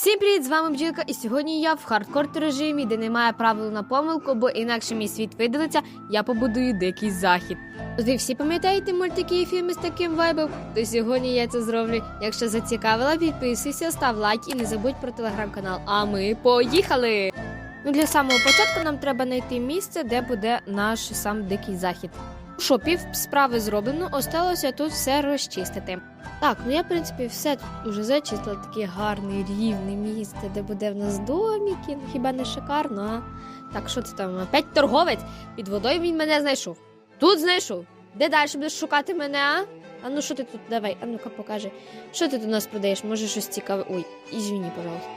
Всім привіт, з вами Бджілка, і сьогодні я в хардкор режимі, де немає правил на помилку, бо інакше мій світ видалиться, я побудую дикий захід. Ви всі пам'ятаєте мультики і фільми з таким вайбом? То сьогодні я це зроблю. Якщо зацікавила, підписуйся, став лайк і не забудь про телеграм-канал. А ми поїхали! Ну, для самого початку нам треба знайти місце, де буде наш сам дикий захід. Що, пів справи зроблено, осталося тут все розчистити. Так, ну я, в принципі, все вже зачистила таке гарне, рівне місце, де буде в нас доміки. Ну, хіба не шикарно, а? Так, що це там? Опять торговець? Під водою він мене знайшов. Тут знайшов. Де далі будеш шукати мене, а? А ну що ти тут? Давай, а ну-ка покажи. Що ти тут у нас продаєш? Може щось цікаве. Ой, ізвини, пожалуйста.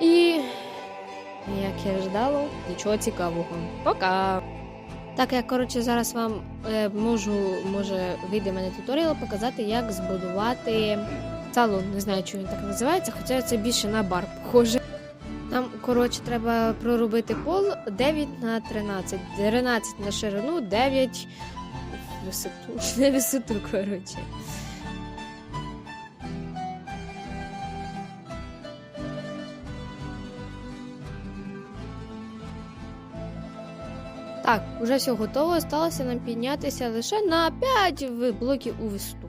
І. Як я ждала, нічого цікавого. Пока. Так, я коротше зараз вам е, можу, може, вийде мене туторіал показати, як збудувати салон. Не знаю, чому він так називається, хоча це більше на бар похоже. Нам, коротше, треба проробити пол 9 на 13. 13 на ширину, 9 висоту. не висоту, коротше. Так, уже все готово. Сталося нам піднятися лише на 5 блоків у висоту.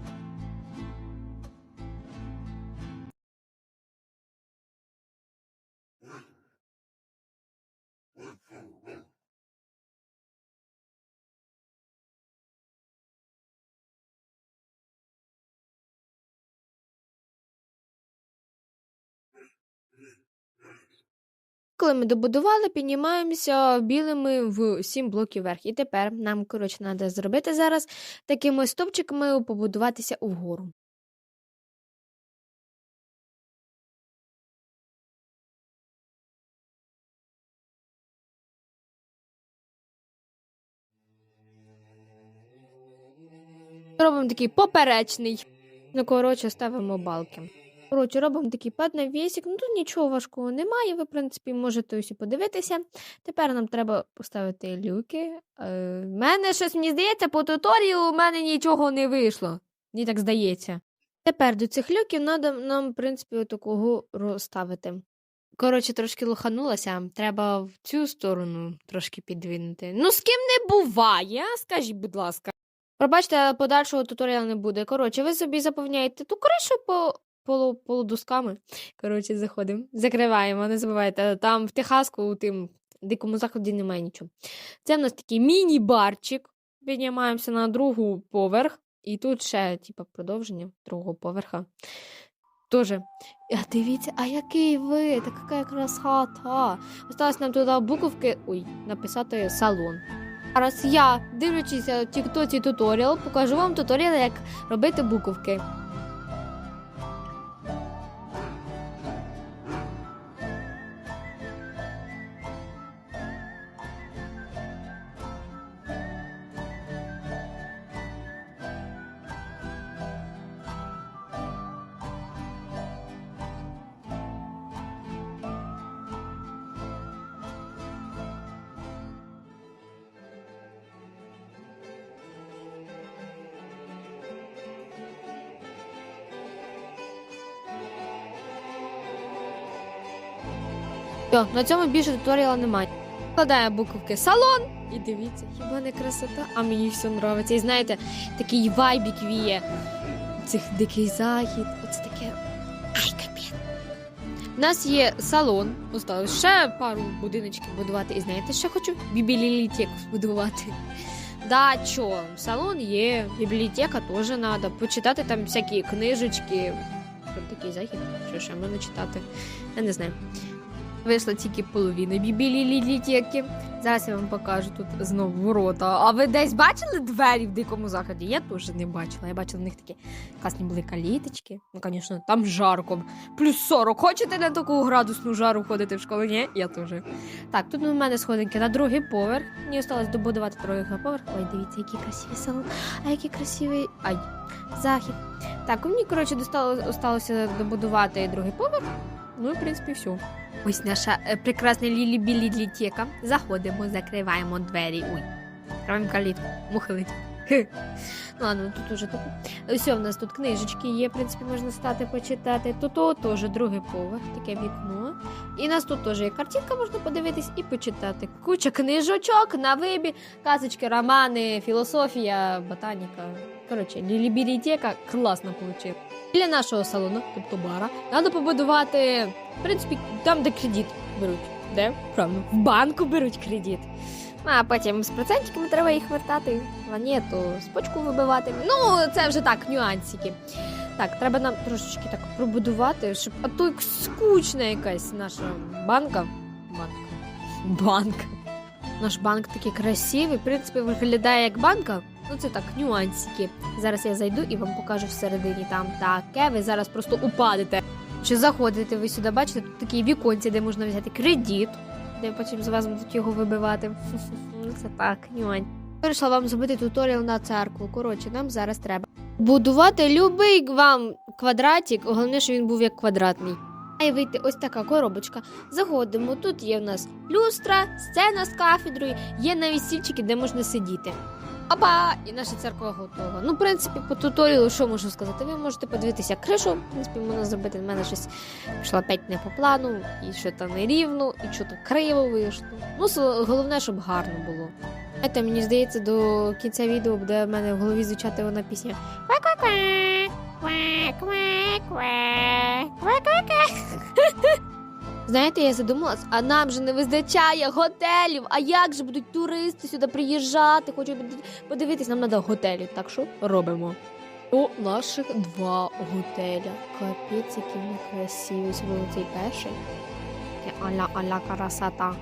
Коли ми добудували, піднімаємося білими в 7 блоків вверх. І тепер нам, коротше, треба зробити зараз такими стовпчиками побудуватися вгору. Робимо такий поперечний. Ну, коротше, ставимо балки. Коротше, робимо такий пад паднавісик. Ну тут нічого важкого немає. Ви, в принципі, можете усі подивитися. Тепер нам треба поставити люки. Е, мене щось мені здається, по туторіалу у мене нічого не вийшло. Мені так здається. Тепер до цих люків треба нам, в принципі, отакого розставити. Коротше, трошки лоханулася. Треба в цю сторону трошки підвинути. Ну, з ким не буває, скажіть, будь ласка. Пробачте, подальшого туторіалу не буде. Коротше, ви собі заповняєте ту кришу по полу, полудусками. Коротше, заходимо. Закриваємо, не забувайте. Там в Техаску, у тим дикому заході немає нічого. Це в нас такий міні-барчик. Піднімаємося на другу поверх. І тут ще, типу, продовження другого поверха. Тоже. А дивіться, а який вид, а яка красота. Осталось нам туди буковки. Ой, написати салон. Зараз я, дивлячись в тіктоці туторіал, покажу вам туторіал, як робити буковки. Все, на цьому більше туторіала немає. Вкладаю буковки салон. І дивіться, хіба не красота? А мені все подобається. І знаєте, такий вайбік віє. Цих дикий захід. Оце таке. Ай, капець. У нас є салон. Осталось ще пару будиночків будувати. І знаєте, що хочу? Бібліотеку збудувати. Да, чо, салон є, бібліотека теж треба. Почитати там всякі книжечки. Такий захід. Що ще можна читати? Я не знаю. Вийшла тільки половина бібліотеки. Зараз я вам покажу тут знову ворота. А ви десь бачили двері в дикому заході? Я теж не бачила. Я бачила в них такі класні були каліточки. Ну, звісно, там жарко. Плюс 40. Хочете на таку градусну жару ходити в школу? Ні, я теж. Так, тут у мене сходинки на другий поверх. Мені осталось добудувати другий поверх. Ой, дивіться, який красивий салон. А який красивий. Ай, захід. Так, мені, коротше, достало, осталося добудувати другий поверх. Ну, і, в принципі, все. Ось наша е, прекрасна лілі-білі-літека. Заходимо, закриваємо двері. Ой, закриваємо калітку. Мухи летять. Хе. Ладно, тут уже так. Все, в нас тут книжечки є, в принципі, можна стати почитати. Тут теж другий поверх, таке вікно. І нас тут теж є картинка, можна подивитись і почитати. Куча книжочок на вибір, казочки, романи, філософія, ботаніка. Коротше, лілібірітека класно вийшло. Для нашого салону, тобто бара, треба побудувати, в принципі, там, де кредит беруть. Де? Правильно, в банку беруть кредит. А потім з процентиками треба їх вертати. А ні, то спочку вибивати. Ну, це вже так, нюансики. Так, треба нам трошечки так пробудувати, щоб. А то як скучна якась наша банка. Банка. Банк. Наш банк такий красивий, в принципі, виглядає як банка. Ну, це так, нюансики. Зараз я зайду і вам покажу всередині там таке. Ви зараз просто упадете. Чи заходите ви сюди, бачите, тут такі віконці, де можна взяти кредит, де потім з вас будуть його вибивати. Ну, це так, нюанс. Вирішила вам зробити туторіал на церкву. Коротше, нам зараз треба будувати любий вам квадратик, головне, що він був як квадратний. Має вийти ось така коробочка. Заходимо. Тут є в нас люстра, сцена з кафедрою, є навіть стільчики, де можна сидіти. Опа! І наша церква готова. Ну, в принципі, по туторіалу, що можу сказати? Ви можете подивитися кришу. В принципі, можна зробити. в мене щось пішло опять не по плану, і що то не рівно, і що то криво вийшло. Ну, головне, щоб гарно було. Знаєте, мені здається, до кінця відео буде в мене в голові звучати вона пісня. Ква-ква-ква, ква-ква-ква, ква-ква-ква. Знаєте, я задумалась, а нам же не вистачає готелів. А як же будуть туристи сюди приїжджати? Хочуть подивитись, нам треба готелів. Так що робимо. У наших два готеля. Капець, які вони красиві. Особливо цей перший. Аля-аля красота.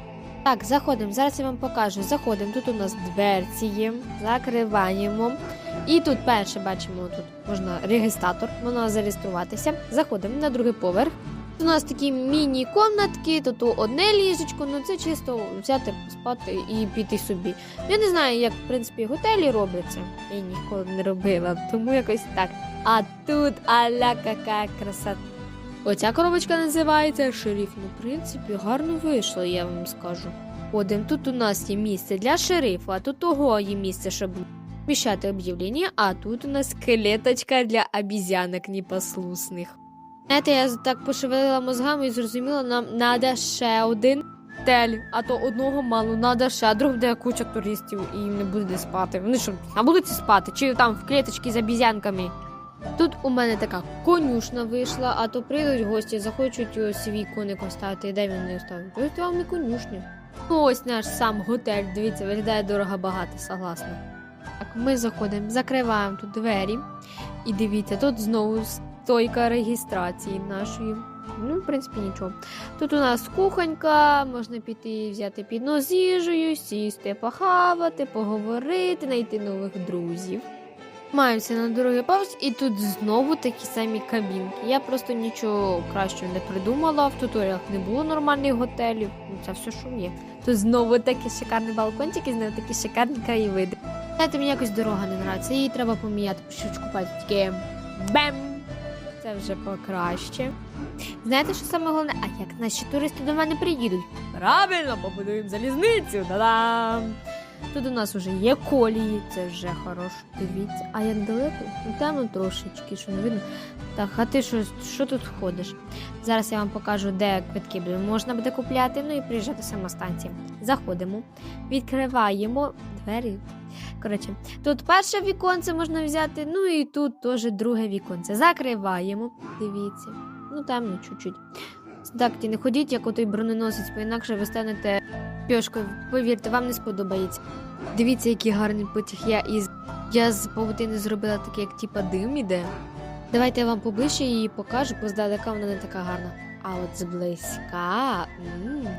Так, заходимо. Зараз я вам покажу. Заходимо. Тут у нас дверці є. Закриваємо. І тут перше бачимо, тут можна регістратор, можна зареєструватися. Заходимо на другий поверх. У нас такі міні-комнатки, тут одне ліжечко, ну це чисто взяти, спати і піти собі. Я не знаю, як в принципі готелі робляться. Я ніколи не робила, тому якось так. А тут аля яка красота. Оця коробочка називається шериф. Ну, в принципі, гарно вийшло, я вам скажу. Ходимо, тут у нас є місце для шерифу, а тут того є місце, щоб вміщати об'явлення, а тут у нас клеточка для обізянок непослушних. Знаєте, я так пошевелила мозгами і зрозуміла, нам треба ще один тель, а то одного мало, треба ще, а друг де куча туристів і їм не буде де спати. Вони що, на вулиці спати, чи там в клеточці з обізянками. Тут у мене така конюшна вийшла, а то прийдуть гості, захочуть свій коник оставити, де він не оставить? Ось вам не конюшня. Ну ось наш сам готель, дивіться, виглядає дорого багато, согласна. Так, ми заходимо, закриваємо тут двері. І дивіться, тут знову стойка реєстрації нашої. Ну, в принципі, нічого. Тут у нас кухонька, можна піти взяти піднос з їжею, сісти, похавати, поговорити, знайти нових друзів. Маємося на другий поверх, і тут знову такі самі кабінки. Я просто нічого кращого не придумала. В туторіалах не було нормальних готелів. Ну, Це все, що є. Тут знову такі шикарні балкончики, знову такі шикарні краєвиди. Знаєте, мені якось дорога не нравиться, її треба поміняти щучку пальчики. Бем! Це вже покраще. Знаєте, що саме головне? А як наші туристи до мене приїдуть? Правильно, побудуємо залізницю. Та-дам! Тут у нас вже є колії, це вже хорошо. Дивіться. А як далеко? Ну там трошечки, що не видно. Так, а ти що, що тут ходиш? Зараз я вам покажу, де квитки можна буде купляти, ну і приїжджати самостанція. Заходимо, відкриваємо двері. Коротше, тут перше віконце можна взяти, ну і тут теж друге віконце. Закриваємо. Дивіться. Ну там не чуть-чуть. Так, ті не ходіть, як отой броненосець, бо інакше ви станете пьошкою. Повірте, вам не сподобається. Дивіться, який гарний потяг я із. Я з павутини зробила таке, як типа дим іде. Давайте я вам поближче її покажу, бо здалека вона не така гарна. А от зблизька,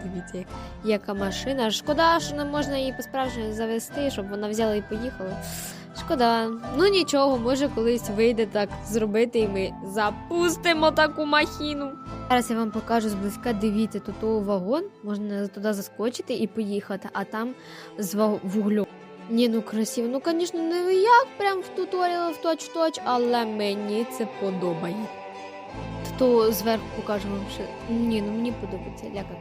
дивіться, яка машина. Шкода, що не можна її по-справжньому завести, щоб вона взяла і поїхала. Шкода. Ну нічого, може колись вийде так зробити, і ми запустимо таку махіну. Зараз я вам покажу зблизька. Дивіться, тут у вагон можна туди заскочити і поїхати, а там з вуглю. Ні, ну красиво. Ну, звісно, не як прям в туторіалі в точ-точ, але мені це подобається. То зверху покажу ще. Ні, ну мені подобається, ля яка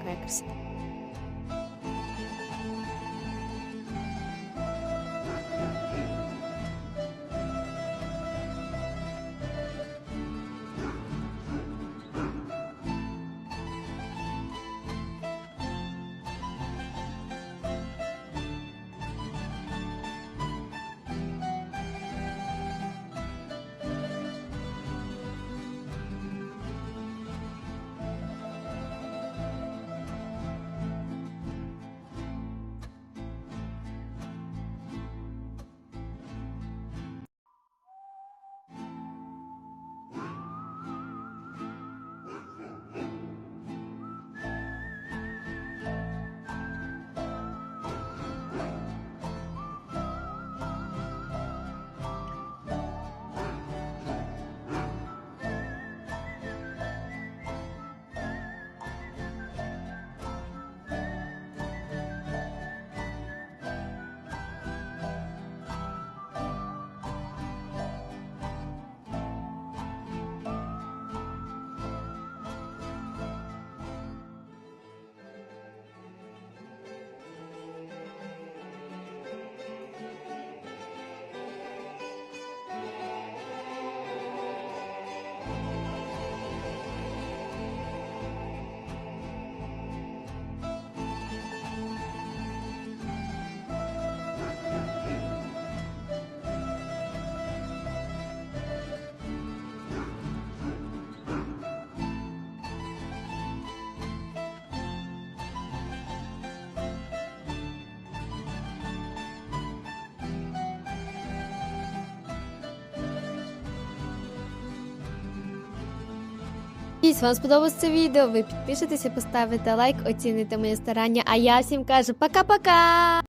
Надіюсь, вам сподобалось це відео. Ви підпишетеся, поставите лайк, оціните моє старання. А я всім кажу пока-пока!